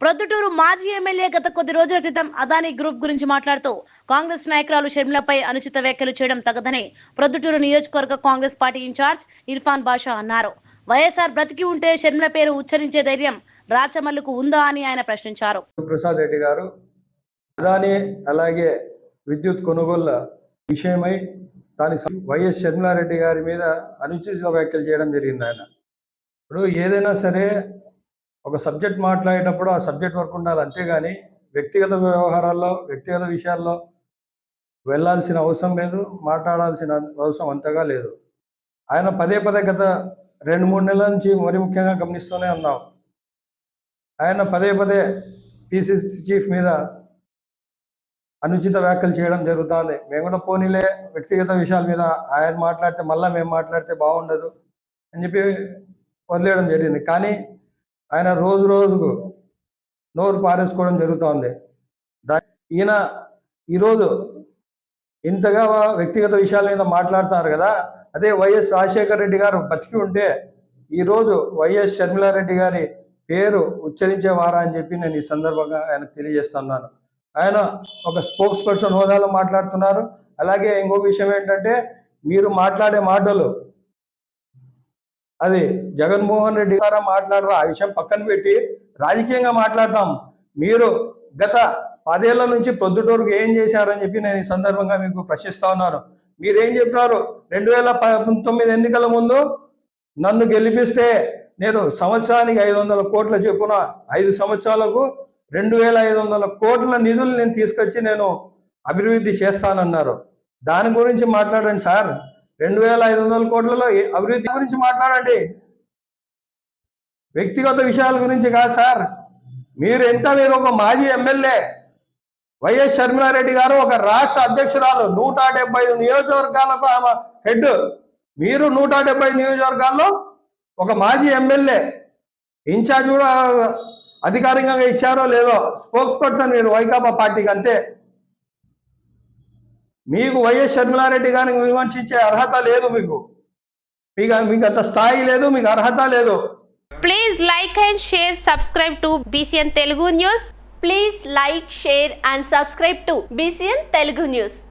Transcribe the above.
ప్రొద్దుటూరు మాజీ ఎమ్మెల్యే గత కొద్ది రోజుల క్రితం అదానీ గ్రూప్ గురించి మాట్లాడుతూ కాంగ్రెస్ నాయకురాలు షర్మిలపై అనుచిత వ్యాఖ్యలు చేయడం తగదని ప్రొద్దుటూరు నియోజకవర్గ Congress party in-charge Irfan Basha అన్నారు. వైఎస్ఆర్ బ్రతికి ఉంటే షర్మిల పేరు ఉచ్చరించే ధైర్యం రాచమల్లుకు ఉందా అని ఆయన ప్రశ్నించారు. ప్రసాద్ రెడ్డి గారు అదాని అలాగే విద్యుత్ కొనుగోళ్ళ విషయమై దానికి వైఎస్ షర్మిలారెడ్డి గారి మీద అనుచిత వ్యాఖ్యలు చేయడం జరిగింది ఆయన. ఇప్పుడు ఏదైనా సరే ఒక సబ్జెక్ట్ మాట్లాడేటప్పుడు ఆ సబ్జెక్ట్ వరకు ఉండాలి. అంతేగాని వ్యక్తిగత వ్యవహారాల్లో వ్యక్తిగత విషయాల్లో వెళ్ళాల్సిన అవసరం లేదు మాట్లాడాల్సిన అవసరం అంతగా లేదు. ఆయన పదే పదే గత రెండు మూడు నెలల నుంచి మరి ముఖ్యంగా గమనిస్తూనే ఉన్నాం. ఆయన పదే పదే పీసీసీ చీఫ్ మీద అనుచిత వ్యాఖ్యలు చేయడం జరుగుతుంది. మేము కూడా పోనీలే వ్యక్తిగత విషయాల మీద ఆయన మాట్లాడితే మళ్ళీ మేము మాట్లాడితే బాగుండదు అని చెప్పి వదిలేయడం జరిగింది. కానీ ఆయన రోజు రోజుకు నోరు పారేసుకోవడం జరుగుతోంది. దా ఈయన ఈరోజు ఇంతగా వ్యక్తిగత విషయాల మీద మాట్లాడుతున్నారు కదా అదే వైఎస్ రాజశేఖర రెడ్డి గారు బతికి ఉంటే ఈరోజు వైఎస్ షర్మిలారెడ్డి గారి పేరు ఉచ్చరించేవారా అని చెప్పి నేను ఈ సందర్భంగా ఆయనకు తెలియజేస్తున్నాను. ఆయన ఒక స్పోక్స్ పర్సన్ హోదాలో మాట్లాడుతున్నారు. అలాగే ఇంకో విషయం ఏంటంటే మీరు మాట్లాడే మాటలు అది జగన్మోహన్ రెడ్డి గారు మాట్లాడరు? ఆ విషయం పక్కన పెట్టి రాజకీయంగా మాట్లాడతాం మీరు గత పదేళ్ళ నుంచి పొద్దుటూరుకు ఏం చేశారని చెప్పి నేను ఈ సందర్భంగా మీకు ప్రశ్నిస్తా ఉన్నాను. మీరేం చెప్పినారు? రెండు వేల పంతొమ్మిది ఎన్నికల ముందు నన్ను గెలిపిస్తే నేను సంవత్సరానికి ఐదు వందల కోట్ల చొప్పున ఐదు సంవత్సరాలకు రెండు వేల ఐదు వందల కోట్ల నిధులు నేను తీసుకొచ్చి నేను అభివృద్ధి చేస్తానన్నారు. దాని గురించి మాట్లాడండి సార్. రెండు వేల ఐదు వందల కోట్లలో అభివృద్ధి గురించి మాట్లాడండి. వ్యక్తిగత విషయాల గురించి కాదు సార్. మీరు ఎంత మీరు ఒక మాజీ ఎమ్మెల్యే వైఎస్ షర్మిలారెడ్డి గారు ఒక రాష్ట్ర అధ్యక్షురాలు నూట డెబ్బై నియోజకవర్గాలకు ఆమె హెడ్. మీరు నూట డెబ్బై నియోజకవర్గాల్లో ఒక మాజీ ఎమ్మెల్యే ఇన్ఛార్జ్ కూడా అధికారికంగా ఇచ్చారో లేదో స్పోక్స్ పర్సన్ మీరు వైకాపా పార్టీకి అంతే. మీకు వైఎస్ షర్మిలారెడ్డి గారిని విమర్శించే అర్హత లేదు మీకు. మీకు మీకు అంత స్థాయి లేదు మీకు అర్హత లేదు. Please like and share subscribe to BCN Telugu news please like share and subscribe to BCN Telugu news